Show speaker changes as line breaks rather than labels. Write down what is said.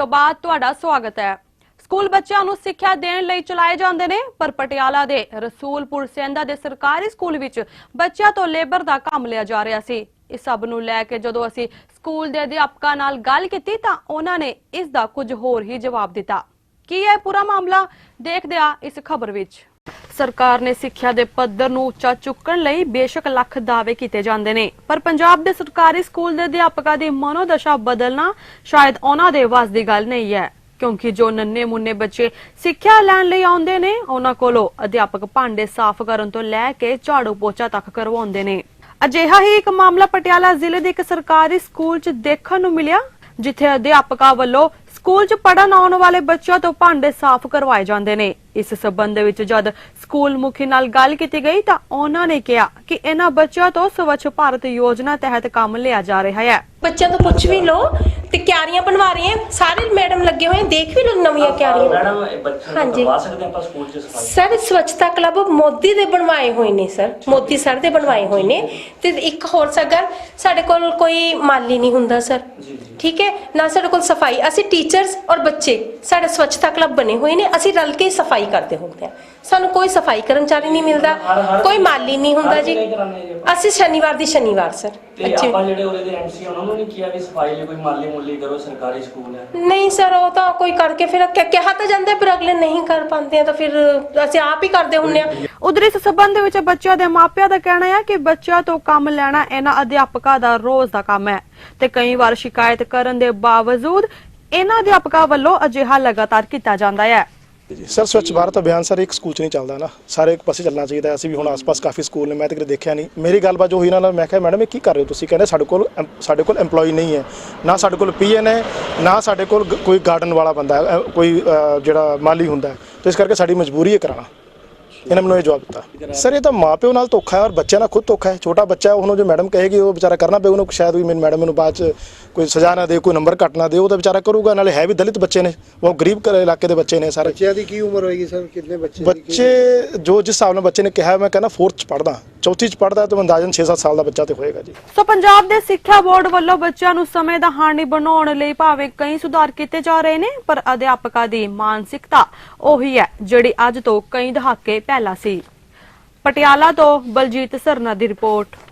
ਤੋਂ ਬਾਅਦ ਤੁਹਾਡਾ ਸਵਾਗਤ ਹੈ। ਸਕੂਲ ਬੱਚਿਆਂ ਨੂੰ ਸਿੱਖਿਆ ਦੇਣ ਲਈ ਚਲਾਏ ਜਾਂਦੇ ਨੇ, ਪਰ ਪਟਿਆਲਾ ਦੇ ਰਸੂਲਪੁਰ ਸੈਂਦਾ ਦੇ ਸਰਕਾਰੀ ਸਕੂਲ ਵਿੱਚ ਬੱਚਿਆਂ ਤੋਂ ਲੇਬਰ ਦਾ ਕੰਮ ਲਿਆ ਜਾ ਰਿਹਾ ਸੀ। ਇਸ ਸਭ ਨੂੰ ਲੈ ਕੇ ਜਦੋਂ ਅਸੀਂ ਸਕੂਲ ਦੇ ਅਧਿਆਪਕਾਂ ਨਾਲ ਗੱਲ ਕੀਤੀ ਤਾਂ ਉਹਨਾਂ ਨੇ ਇਸ ਦਾ ਕੁਝ ਹੋਰ ਹੀ ਜਵਾਬ ਦਿੱਤਾ। ਕੀ ਹੈ ਪੂਰਾ ਮਾਮਲਾ? ਦੇਖਦੇ ਆ ਇਸ ਖਬਰ ਵਿੱਚ। ਸਰਕਾਰ ਨੇ ਸਿੱਖਿਆ ਦੇ ਪੱਧਰ ਨੂੰ ਉੱਚਾ ਚੁੱਕਣ ਲਈ ਬੇਸ਼ੱਕ ਲੱਖ ਦਾਅਵੇ ਕੀਤੇ ਜਾਂਦੇ ਨੇ। ਪਰ ਪੰਜਾਬ ਦੇ ਸਰਕਾਰੀ ਸਕੂਲ ਦੇ ਅਧਿਆਪਕਾਂ ਦੀ ਮਨੋਦਸ਼ਾ ਬਦਲਣਾ ਸ਼ਾਇਦ ਉਹਨਾਂ ਦੇ ਵੱਸ ਦੀ ਗੱਲ ਨਹੀਂ ਹੈ। ਕਿਉਂਕਿ ਜੋ ਨੰਨੇ ਮੁੰਨੇ ਬੱਚੇ ਸਿੱਖਿਆ ਲੈਣ ਲਈ ਆਉਂਦੇ ਨੇ, ਉਹਨਾਂ ਕੋਲੋਂ ਅਧਿਆਪਕ ਭਾਂਡੇ ਸਾਫ਼ ਕਰਨ ਤੋਂ ਲੈ ਕੇ ਝਾੜੂ ਪੋਚਾ ਤੱਕ ਕਰਵਾਉਂਦੇ ਨੇ। ਅਜਿਹਾ ਹੀ ਇੱਕ ਮਾਮਲਾ ਪਟਿਆਲਾ ਜ਼ਿਲ੍ਹੇ ਦੇ ਇੱਕ ਸਰਕਾਰੀ ਸਕੂਲ 'ਚ ਦੇਖਣ ਨੂੰ ਮਿਲਿਆ, ਜਿੱਥੇ ਅਧਿਆਪਕਾਂ ਵੱਲੋਂ ਸਕੂਲ 'ਚ ਪੜਨ ਆਉਣ ਵਾਲੇ ਬੱਚਿਆਂ ਤੋਂ ਭਾਂਡੇ ਸਾਫ਼ ਕਰਵਾਏ ਜਾਂਦੇ ਨੇ। ਇਸ ਸਬੰਧ ਵਿੱਚ ਜਦ ਸਕੂਲ ਮੁਖੀ ਨਾਲ ਗੱਲ ਕੀਤੀ ਗਈ ਤਾਂ ਉਹਨਾਂ ਨੇ ਕਿਹਾ ਕਿ ਇਹਨਾਂ ਬੱਚਿਆਂ ਤੋਂ ਸਵੱਛ ਭਾਰਤ ਯੋਜਨਾ ਤਹਿਤ ਕੰਮ ਲਿਆ ਜਾ ਰਿਹਾ ਹੈ।
ਬੱਚਿਆਂ ਤੋਂ ਪੁੱਛ ਵੀ ਲਓ ਤੇ ਕਿਆਰੀਆਂ ਬਣਵਾ ਰਹੇ ਸਾਰੇ ਮੈਡਮ ਲੱਗੇ ਹੋਏ ਦੇਖ ਵੀ ਲਓ ਨਵੀਆਂ ਕਿਆਰੀਆਂ।
ਮੈਡਮ ਇਹ ਬੱਚਿਆਂ ਨੂੰ
ਹਾਂਜੀ।
ਕਰਵਾ ਸਕਦੇ ਆਪਾਂ ਸਕੂਲ ਚ ਸਫ਼ਾਈ।
ਸਰ ਸਵੱਛਤਾ ਕਲੱਬ ਮੋਦੀ ਦੇ ਬਣਵਾਏ ਹੋਏ ਨੇ ਸਰ। ਮੋਦੀ ਸਰ ਦੇ ਬਣਵਾਏ ਹੋਏ ਨੇ। ਤੇ ਇੱਕ ਹੋਰ ਸਗਰ ਸਾਡੇ ਕੋਲ ਕੋਈ ਮਾਲੀ ਨਹੀਂ ਹੁੰਦਾ ਸਰ।
ਜੀ ਜੀ।
ਠੀਕ ਹੈ? ਨਾ ਸਾਡੇ ਕੋਲ ਸਫ਼ਾਈ। ਅਸੀਂ ਟੀਚਰਸ ਔਰ ਬੱਚੇ ਸਾਡੇ ਸਵੱਛਤਾ ਕਲੱਬ ਬਣੇ ਹੋਏ ਨੇ। ਅਸੀਂ ਰਲ ਕੇ ਹੀ ਸਫ਼ਾਈ ਕਰਦੇ ਹੁੰਦੇ ਆ ਸਾਨੂੰ ਕੋਈ ਸਫ਼ਾਈ ਕਰਮਚਾਰੀ ਨਹੀਂ ਮਿਲਦਾ
ਹਰ-
ਕੋਈ ਮਾਲੀ ਨਹੀਂ ਹੁੰਦਾ
ਹਰ
ਜੀ।
ਜਗ੍ਹਾ ਹੀ ਕਰਾਉਂਦੇ ਜੀ।
ਅਸੀਂ ਸ਼ਨੀਵਾਰ ਦੀ ਸ਼ਨੀਵਾਰ ਸਰ।
ਤੇ
ਅੱਛਾ।
ਆਪਾਂ ਜਿਹੜੇ ਉਹਦੇ ਦੇ ਐਮਸੀ ਉਹਨਾਂ ਨੂੰ ਨਹੀਂ ਕਿਹਾ ਵੀ ਸਫ਼ਾਈ ਲਈ ਕੋਈ ਮਾਲੀ ਮੁੱਲੀ ਕਰੋ ਸਰਕਾਰੀ ਸਕੂਲ ਹੈ।
ਨਹੀਂ ਸਰ ਉਹ ਤਾਂ ਕੋਈ ਕਰਕੇ ਫਿਰ ਕਿ- ਕਿਹਾ ਤਾਂ ਜਾਂਦਾ ਪਰ ਅਗਲੇ ਨਹੀਂ ਕਰ ਪਾਉਂਦੇ ਆ ਤਾਂ ਫਿਰ ਅਸੀਂ ਆਪ ਹੀ ਕਰਦੇ ਹੁੰਨੇ ਆ।
ਉਧਰ ਇਸ ਸਬੰਧ ਵਿੱਚ ਬੱਚਿਆਂ ਦੇ ਮਾਪਿਆਂ ਦਾ ਕਹਿਣਾ ਹੈ ਕਿ ਬੱਚਿਆਂ ਤੋਂ ਕੰਮ ਲੈਣਾ ਇਹਨਾਂ ਅਧਿਆਪਕਾਂ ਦਾ ਰੋਜ਼ ਦਾ ਕੰਮ ਹੈ ਤੇ ਕਈ ਵਾਰ ਸ਼ਿਕਾਇਤ ਕਰਨ ਦੇ ਬਾਵਜੂਦ ਇਹਨਾਂ ਅਧਿਆਪਕਾਂ ਵੱਲੋਂ ਅਜਿਹਾ ਲਗਾਤਾਰ ਕੀਤਾ ਜਾਂਦਾ ਹੈ।
ਜੀ। ਸਰ, ਸਵੱਛ ਭਾਰਤ ਅਭਿਆਨ ਸਰ, ਇੱਕ ਸਕੂਲ ਚ ਨਹੀਂ ਚੱਲਦਾ ਨਾ। ਸਾਰੇ, ਇੱਕ ਪਾਸੇ ਚੱਲਣਾ ਚਾਹੀਦਾ ਅਸੀਂ ਵੀ ਹੁਣ ਆਸ-ਪਾਸ ਕਾਫੀ ਸਕੂਲ ਨੇ, ਮੈਂ ਤਾਂ ਕਦੇ ਦੇਖਿਆ ਨਹੀਂ। ਮੇਰੀ ਗੱਲਬਾਤ ਜੋ ਹੋਈ ਇਹਨਾਂ ਨਾਲ ਮੈਂ ਕਿਹਾ, ਮੈਡਮ, ਇਹ ਕੀ ਕਰ ਰਹੇ ਹੋ ਤੁਸੀਂ? ਕਹਿੰਦੇ, ਸਾਡੇ ਕੋਲ ਐਮ- ਸਾਡੇ ਕੋਲ EMPLOYE ਨਹੀਂ ਹੈ। ਨਾ ਸਾਡੇ ਕੋਲ ਪੀਐਨ ਹੈ, ਨਾ ਸਾਡੇ ਕੋਲ ਕੋਈ ਗਾਰਡਨ ਵਾਲਾ ਬੰਦਾ ਹੈ ਕੋਈ ਜਿਹੜਾ ਮਾਲੀ ਹੁੰਦਾ ਹੈ। ਤੇ ਇਸ ਕਰਕੇ ਸਾਡੀ ਮਜਬੂਰੀ ਹੈ ਕਰਾਉਣਾ। ਇਹਨਾਂ ਮੈਨੂੰ ਇਹ ਜਵਾਬ ਦਿੱਤਾ। ਸਰ ਇਹ ਤਾਂ ਮਾਪਿਓ ਨਾਲ ਧੋਖਾ ਹੈ ਔਰ ਬੱਚਿਆਂ ਨਾਲ ਖੁਦ ਧੋਖਾ ਹੈ। ਛੋਟਾ ਬੱਚਾ ਹੈ, ਉਹਨੂੰ ਜੋ ਮੈਡਮ ਕਹੇਗੀ ਉਹ ਵਿਚਾਰਾ ਕਰਨਾ ਪਏ ਉਹਨੂੰ ਸ਼ਾਇਦ ਵੀ ਮੈਨੂੰ ਮੈਡਮ ਮੈਨੂੰ ਬਾਅਦ ਚ ਕੋਈ ਸਜ਼ਾ ਨਾ ਦੇ ਕੋਈ ਨੰਬਰ ਕੱਟ ਨਾ ਦੇ ਉਹ ਤਾਂ ਵਿਚਾਰਾ ਕਰੂਗਾ। ਨਾਲੇ ਹੈ ਵੀ ਦਲਿਤ ਬੱਚੇ ਨੇ ਉਹ ਗਰੀਬ ਘਰ ਇਲਾਕੇ ਦੇ ਬੱਚੇ ਨੇ ਸਾਰੇ।
ਬੱਚਿਆਂ ਦੀ ਕੀ ਉਮਰ ਹੋਏਗੀ ਸਰ? ਕਿੰਨੇ ਬੱਚੇ
ਬੱਚੇ ਜੋ ਜਿਸ ਹਿਸਾਬ ਨਾਲ ਬੱਚੇ ਨੇ ਕਿਹਾ ਮੈਂ ਕਹਿੰਦਾ 4th ਚ ਪੜਦਾ ਚੌਥੀ ਚ ਪੜਦਾ ਤਾਂ ਅੰਦਾਜ਼ਨ 6-7 ਸਾਲ ਦਾ ਬੱਚਾ ਤੇ ਹੋਏਗਾ ਜੀ।
ਸੋ ਪੰਜਾਬ ਦੇ ਸਿੱਖਿਆ ਬੋਰਡ ਵੱਲੋਂ ਬੱਚਿਆਂ ਨੂੰ ਸਮੇਂ ਦਾ ਹਾਨੀ ਬਣਾਉਣ ਲਈ ਭਾਵੇਂ ਕਈ ਸੁਧਾਰ ਕੀਤੇ ਜਾ ਰਹੇ ਨੇ ਪਰ ਅਧਿਆਪਕਾਂ ਦੀ ਮਾਨਸਿਕਤਾ ਉਹੀ ਹੈ ਜਿਹੜੀ ਅੱਜ ਤੋਂ ਕਈ ਦਹਾਕੇ ਪਹਿਲਾ ਸੀ। ਪਟਿਆਲਾ ਤੋਂ ਬਲਜੀਤ ਸਰਨਾ ਦੀ ਰਿਪੋਰਟ।